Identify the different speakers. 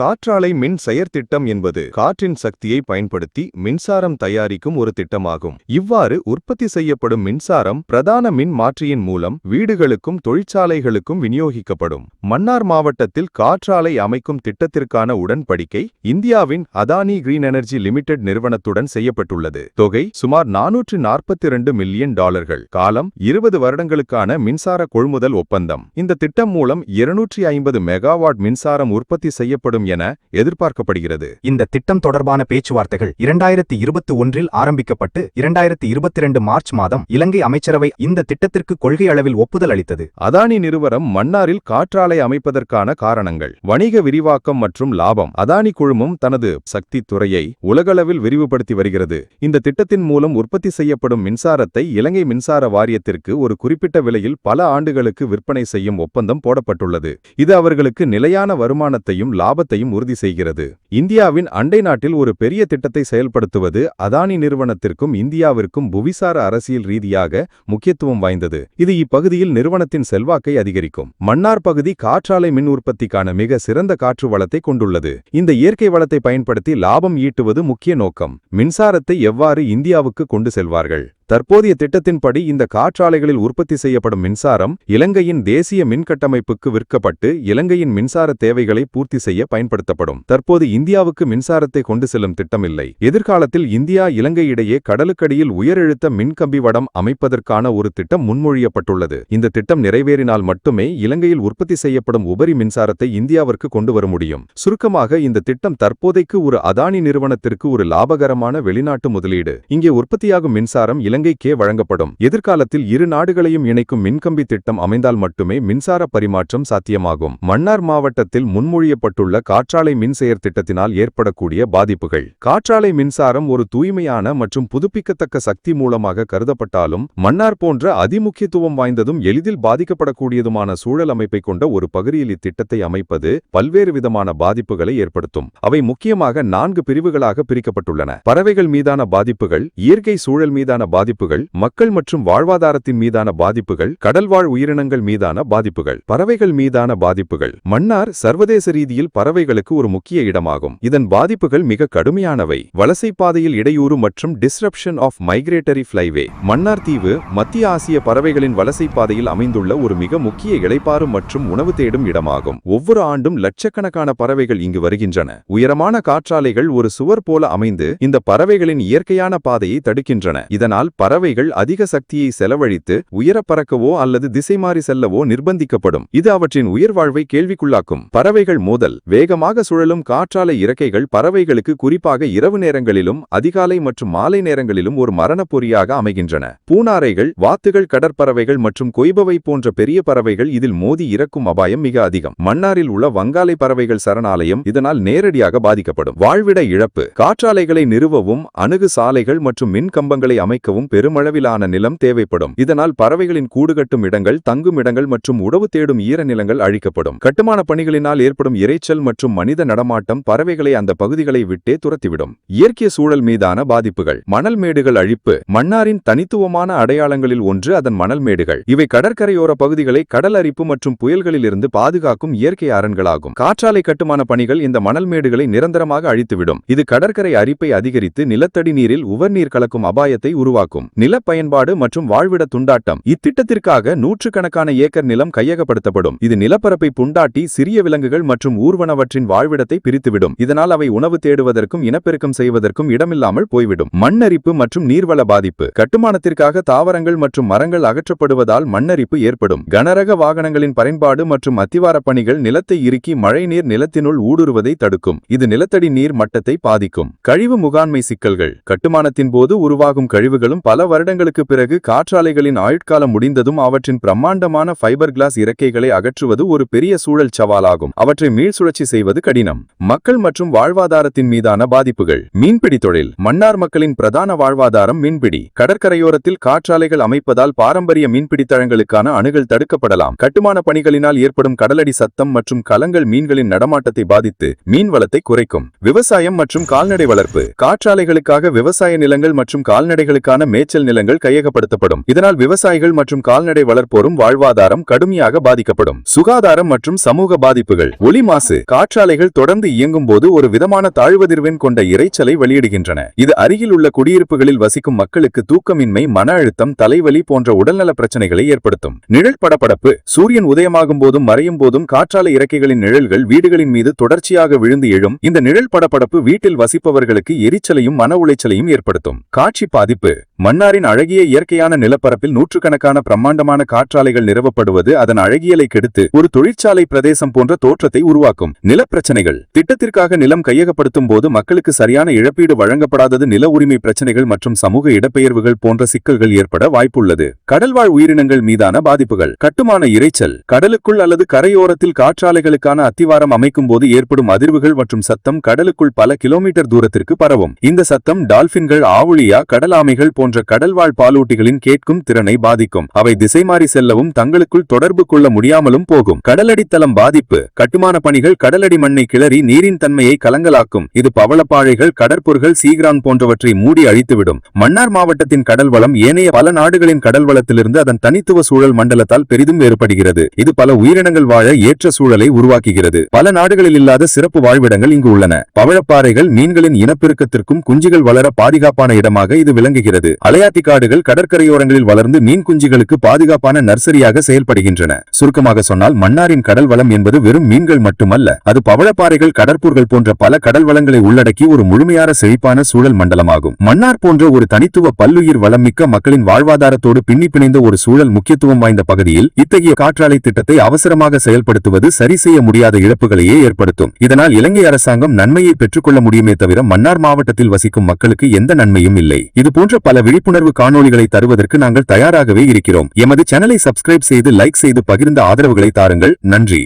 Speaker 1: காற்றாலை மின் செயற்திட்டம் என்பது காற்றின் சக்தியை பயன்படுத்தி மின்சாரம் தயாரிக்கும் ஒரு திட்டமாகும். இவ்வாறு உற்பத்தி செய்யப்படும் மின்சாரம் பிரதான மின் மாற்றியின் மூலம் வீடுகளுக்கும் தொழிற்சாலைகளுக்கும் விநியோகிக்கப்படும். மன்னார் மாவட்டத்தில் காற்றாலை அமைக்கும் திட்டத்திற்கான உடன்படிக்கை இந்தியாவின் அதானி கிரீன் எனர்ஜி லிமிடெட் நிறுவனத்துடன் செய்யப்பட்டுள்ளது. தொகை சுமார் நானூற்று நாற்பத்தி இரண்டு மில்லியன் டாலர்கள். காலம் இருபது வருடங்களுக்கான மின்சார கொள்முதல் ஒப்பந்தம். இந்த திட்டம் மூலம் இருநூற்றி ஐம்பது மெகாவாட் மின்சாரம் உற்பத்தி செய்யப்படும் என எதிர்பார்க்கப்படுகிறது.
Speaker 2: இந்த திட்டம் தொடர்பான பேச்சுவார்த்தைகள் இரண்டாயிரத்தி இருபத்தி ஒன்றில் ஆரம்பிக்கப்பட்டு இரண்டாயிரத்தி இருபத்தி இரண்டு மார்ச் மாதம் இலங்கை அமைச்சரவை இந்த திட்டத்திற்கு கொள்கை அளவில் ஒப்புதல் அளித்தது.
Speaker 1: அதானி நிறுவனம் மன்னாரில் காற்றாலை அமைப்பதற்கான காரணங்கள் வணிக விரிவாக்கம் மற்றும் லாபம் அதானி குழுமம் தனது சக்தி துறையை உலகளவில் விரிவுபடுத்தி வருகிறது. இந்த திட்டத்தின் மூலம் உற்பத்தி செய்யப்படும் மின்சாரத்தை இலங்கை மின்சார வாரியத்திற்கு ஒரு குறிப்பிட்ட விலையில் பல ஆண்டுகளுக்கு விற்பனை செய்யும் ஒப்பந்தம் போடப்பட்டுள்ளது. இது அவர்களுக்கு நிலையான வருமானத்தையும் லாபத்தையும் உறுதி செய்கிறது. இந்தியாவின் அண்டை நாட்டில் ஒரு பெரிய திட்டத்தை செயல்படுத்துவது அதானி நிறுவனத்திற்கும் இந்தியாவிற்கும் புவிசார அரசியல் ரீதியாக முக்கியத்துவம் வாய்ந்தது. இது இப்பகுதியில் நிறுவனத்தின் செல்வாக்கை அதிகரிக்கும். மன்னார் பகுதி காற்றாலை மின் உற்பத்திக்கான மிக சிறந்த காற்று வளத்தை கொண்டுள்ளது. இந்த இயற்கை வளத்தை பயன்படுத்தி லாபம் ஈட்டுவது முக்கிய நோக்கம். மின்சாரத்தை எவ்வாறு இந்தியாவுக்கு கொண்டு செல்வார்கள்? தற்போதைய திட்டத்தின்படி இந்த காற்றாலைகளில் உற்பத்தி செய்யப்படும் மின்சாரம் இலங்கையின் தேசிய மின்கட்டமைப்புக்கு விற்கப்பட்டு இலங்கையின் மின்சார தேவைகளை பூர்த்தி செய்ய பயன்படுத்தப்படும். தற்போது இந்தியாவுக்கு மின்சாரத்தை கொண்டு செல்லும் திட்டமில்லை. எதிர்காலத்தில் இந்தியா இலங்கை இடையே கடலுக்கடியில் உயரழுத்த மின்கம்பி வடம் அமைப்பதற்கான ஒரு திட்டம் முன்மொழியப்பட்டுள்ளது. இந்த திட்டம் நிறைவேறினால் மட்டுமே இலங்கையில் உற்பத்தி செய்யப்படும் உபரி மின்சாரத்தை இந்தியாவிற்கு கொண்டு வர முடியும். சுருக்கமாக இந்த திட்டம் தற்போதைக்கு ஒரு அதானி நிறுவனத்திற்கு ஒரு லாபகரமான வெளிநாட்டு முதலீடு. இங்கே உற்பத்தியாகும் மின்சாரம் இலங்கைக்கே வழங்கப்படும். எதிர்காலத்தில் இரு நாடுகளையும் இணைக்கும் மின்கம்பி திட்டம் அமைந்தால் மட்டுமே மின்சார பரிமாற்றம் சாத்தியமாகும். மன்னார் மாவட்டத்தில் முன்மொழியப்பட்டுள்ள காற்றாலை மின்செயர் திட்டத்தினால் ஏற்படக்கூடிய பாதிப்புகள். காற்றாலை மின்சாரம் ஒரு தூய்மையான மற்றும் புதுப்பிக்கத்தக்க சக்தி மூலமாக கருதப்பட்டாலும் மன்னார் போன்ற அதிமுக்கியத்துவம் வாய்ந்ததும் எளிதில் பாதிக்கப்படக்கூடியதுமான சூழல் அமைப்பை கொண்ட ஒரு பகுதியில் இத்திட்டத்தை அமைப்பது பல்வேறு விதமான பாதிப்புகளை ஏற்படுத்தும். அவை முக்கியமாக நான்கு பிரிவுகளாக பிரிக்கப்பட்டுள்ளன. பறவைகள் மீதான பாதிப்புகள் இயற்கை சூழல் மீதான பாதிப்புகள் மக்கள் மற்றும் வாழ்வாதாரத்தின் மீதான பாதிப்புகள் கடல்வாழ் உயிரினங்கள் மீதான பாதிப்புகள் பறவைகள் மீதான பாதிப்புகள். மன்னார் சர்வதேச ரீதியில் பறவைகளுக்கு ஒரு முக்கிய இடமாகும். இதன் பாதிப்புகள் மிக கடுமையானவை. வலசை பாதையில் இடையூறு மற்றும் disruption of migratory flyway Mannar தீவு மத்திய ஆசிய பறவைகளின் வலசை பாதையில் அமைந்துள்ள ஒரு மிக முக்கிய இழைப்பாறு மற்றும் உணவு தேடும் இடமாகும். ஒவ்வொரு ஆண்டும் லட்சக்கணக்கான பறவைகள் இங்கு வருகின்றன. உயரமான காற்றாலைகள் ஒரு சுவர் போல அமைந்து இந்த பறவைகளின் இயற்கையான பாதையை தடுக்கின்றன. இதனால் பறவைகள் அதிக சக்தியை செலவழித்து உயர பறக்கவோ அல்லது திசை மாறி செல்லவோ நிர்பந்திக்கப்படும். இது அவற்றின் உயிர்வாழ்வை கேள்விக்குள்ளாக்கும். பறவைகள் மோதல். வேகமாக சுழலும் காற்றாலை இறக்கைகள் பறவைகளுக்கு குறிப்பாக இரவு நேரங்களிலும் அதிகாலை மற்றும் மாலை நேரங்களிலும் ஒரு மரணப்பொறியாக அமைகின்றன. பூனாரைகள் வாத்துகள் கடற்பறவைகள் மற்றும் கொய்பவை போன்ற பெரிய பறவைகள் இதில் மோதி இறக்கும் அபாயம் மிக அதிகம். மன்னாரில் உள்ள வங்காலை பறவைகள் சரணாலயம் இதனால் நேரடியாக பாதிக்கப்படும். வாழ்விட இழப்பு. காற்றாலைகளை நிறுவவும் அணுகு சாலைகள் மற்றும் மின் கம்பங்களை அமைக்கவும் பெருமளவிலான நிலம் தேவைப்படும். இதனால் பறவைகளின் கூடுகட்டும் இடங்கள் தங்கும் இடங்கள் மற்றும் உணவு தேடும் ஈரநிலங்கள் அழிக்கப்படும். கட்டுமான பணிகளினால் ஏற்படும் இறைச்சல் மற்றும் மனித நடமாட்டம் பறவைகளை அந்த பகுதிகளை விட்டே துரத்திவிடும். இயற்கை சூழல் மீதான பாதிப்புகள். மணல் மேடுகள் அழிப்பு. மன்னாரின் தனித்துவமான அடையாளங்களில் ஒன்று அதன் மணல் மேடுகள். இவை கடற்கரையோர பகுதிகளை கடல் அரிப்பு மற்றும் புயல்களிலிருந்து பாதுகாக்கும் இயற்கை அரண்களாகும். காற்றாலை கட்டுமான பணிகள் இந்த மணல் மேடுகளை நிரந்தரமாக அழித்துவிடும். இது கடற்கரை அரிப்பை அதிகரித்து நிலத்தடி நீரில் உவர்நீர் கலக்கும் அபாயத்தை உருவாக்கும். நில பயன்பாடு மற்றும் வாழ்விட துண்டாட்டம். இத்திட்டத்திற்காக நூற்றுக்கணக்கான ஏக்கர் நிலம் கையகப்படுத்தப்படும். இது நிலப்பரப்பை புண்டாட்டி சிறிய விலங்குகள் மற்றும் ஊர்வனவற்றின் வாழ்விடத்தை பிரித்துவிடும். இதனால் அவை உணவு தேடுவதற்கும் இனப்பெருக்கம் செய்வதற்கும் இடமில்லாமல் போய்விடும். மண்ணரிப்பு மற்றும் நீர்வள பாதிப்பு. கட்டுமானத்திற்காக தாவரங்கள் மற்றும் மரங்கள் அகற்றப்படுவதால் மண்ணரிப்பு ஏற்படும். கனரக வாகனங்களின் பயன்பாடு மற்றும் அத்திவாரப் பணிகள் நிலத்தை இறுக்கி மழைநீர் நிலத்தினுள் ஊடுருவதை தடுக்கும். இது நிலத்தடி நீர் மட்டத்தை பாதிக்கும். கழிவு முகாண்மை சிக்கல்கள். கட்டுமானத்தின் போது உருவாகும் கழிவுகளும் பல வருடங்களுக்கு பிறகு காற்றாலைகளின் ஆயுட்காலம் முடிந்ததும் அவற்றின் பிரம்மாண்டமான ஃபைபர் கிளாஸ் இறக்கைகளை அகற்றுவது ஒரு பெரிய சூழல் சவாலாகும். அவற்றை மீள்சுழற்சி செய்வது கடினம். மக்கள் மற்றும் வாழ்வாதாரத்தின் மீதான பாதிப்புகள். மீன்பிடி தொழில். மன்னார் மக்களின் பிரதான வாழ்வாதாரம் மீன்பிடி. கடற்கரையோரத்தில் காற்றாலைகள் அமைப்பதால் பாரம்பரிய மீன்பிடி தளங்களுக்கான அணுகல் தடுக்கப்படலாம். கட்டுமான பணிகளினால் ஏற்படும் கடலடி சத்தம் மற்றும் கலங்கள் மீன்களின் நடமாட்டத்தை பாதித்து மீன் வளத்தை குறைக்கும். விவசாயம் மற்றும் கால்நடை வளர்ப்பு. காற்றாலைகளுக்காக விவசாய நிலங்கள் மற்றும் கால்நடைகளுக்கான மேய்ச்சல் நிலங்கள் கையகப்படுத்தப்படும். இதனால் விவசாயிகள் மற்றும் கால்நடை வளர்ப்போரும் வாழ்வாதாரம் கடுமையாக பாதிக்கப்படும். சுகாதாரம் மற்றும் சமூக பாதிப்புகள். ஒலி மாசு. காற்றாலைகள் தொடர்ந்து இயங்கும் போது ஒரு விதமான தாழ்வதிர்வெண் கொண்ட இரைச்சலை வெளியிடுகின்றன. இது அருகில் உள்ள குடியிருப்புகளில் வசிக்கும் மக்களுக்கு தூக்கமின்மை மன அழுத்தம் தலைவலி போன்ற உடல்நல பிரச்சனைகளை ஏற்படுத்தும். நிழல் படப்படப்பு சூரியன் உதயமாகும் போதும் மறையும் போதும் காற்றாலை இறக்கைகளின் நிழல்கள் வீடுகளின் மீது தொடர்ச்சியாக விழுந்து எழும். இந்த நிழல் படப்படப்பு வீட்டில் வசிப்பவர்களுக்கு எரிச்சலையும் மன உளைச்சலையும் ஏற்படுத்தும். காட்சி பாதிப்பு. மன்னாரின் அழகிய இயற்கையான நிலப்பரப்பில் நூற்றுக்கணக்கான பிரம்மாண்டமான காற்றாலைகள் நிறுவப்படுவது அதன் அழகியலை கெடுத்து ஒரு தொழிற்சாலை பிரதேசம் போன்ற தோற்றத்தை உருவாக்கும். நிலப்பிரச்சனைகள் திட்டத்திற்காக நிலம் கையகப்படுத்தும் போது மக்களுக்கு சரியான இழப்பீடு வழங்கப்படாதது நில உரிமை பிரச்சனைகள் மற்றும் சமூக இடப்பெயர்வுகள் போன்ற சிக்கல்கள் ஏற்பட வாய்ப்புள்ளது. கடல்வாழ் உயிரினங்கள் மீதான பாதிப்புகள். கட்டுமான இரைச்சல். கடலுக்குள் அல்லது கரையோரத்தில் காற்றாலைகளுக்கான அத்திவாரம் அமைக்கும் போது ஏற்படும் அதிர்வுகள் மற்றும் சத்தம் கடலுக்குள் பல கிலோமீட்டர் தூரத்திற்கு பரவும். இந்த சத்தம் டால்பின்கள் ஆவுளியா கடலாமைகள் போன்ற கடல்வாழ் பாலூட்டிகளின் கேட்கும் திறனை பாதிக்கும். அவை திசை மாறி செல்லவும் தங்களுக்குள் தொடர்பு கொள்ள முடியாமலும் போகும். கடலடித்தளம் பாதிப்பு. கட்டுமான பணிகள் கடலடி மண்ணை கிளறி நீரின் தன்மையை கலங்கலாக்கும். இது பவளப்பாழைகள் கடற்பொருள்கள் சீகிரான் போன்றவற்றை மூடி அழித்துவிடும். மன்னார் மாவட்டத்தின் கடல் வளம் ஏனைய பல நாடுகளின் கடல் வளத்திலிருந்து அதன் தனித்துவ சூழல் மண்டலத்தால் பெரிதும் வேறுபடுகிறது. இது பல உயிரினங்கள் வாழ ஏற்ற சூழலை உருவாக்குகிறது. பல நாடுகளில் இல்லாத சிறப்பு வாழ்விடங்கள் இங்கு உள்ளன. பவழப்பாறைகள் மீன்களின் இனப்பெருக்கத்திற்கும் குஞ்சுகள் வளர பாதுகாப்பான இடமாக இது விளங்குகிறது. அலையாத்தி காடுகள் கடற்கரையோரங்களில் வளர்ந்து மீன் குஞ்சுகளுக்கு பாதுகாப்பான நர்சரியாக செயல்படுகின்றன. சுருக்கமாக சொன்னால் மன்னாரின் கடல் வளம் என்பது வெறும் மீன்கள் மட்டுமல்ல அது பவளப்பாறைகள் கடற்பூர்கள் போன்ற பல கடல் வளங்களை உள்ளடக்கி ஒரு முழுமையான செழிப்பான சூழல் மண்டலமாகும். மன்னார் போன்ற ஒரு தனித்துவ பல்லுயிர் வளம் மிக்க மக்களின் வாழ்வாதாரத்தோடு பின்னி பிணைந்த ஒரு சூழல் முக்கியத்துவம் வாய்ந்த பகுதியில் இத்தகைய காற்றாலை திட்டத்தை அவசரமாக செயல்படுத்துவது சரி செய்ய முடியாத இழப்புகளையே ஏற்படுத்தும். இதனால் இலங்கை அரசாங்கம் நன்மையை பெற்றுக்கொள்ள முடியுமே தவிர மன்னார் மாவட்டத்தில் வசிக்கும் மக்களுக்கு எந்த நன்மையும் இல்லை. இதுபோன்ற பல விழிப்புணர்வு காணொளிகளை தருவதற்கு நாங்கள் தயாராகவே இருக்கிறோம். எமது சேனலை சப்ஸ்கிரைப் செய்து லைக் செய்து பகிர்ந்த ஆதரவுகளை தாருங்கள். நன்றி.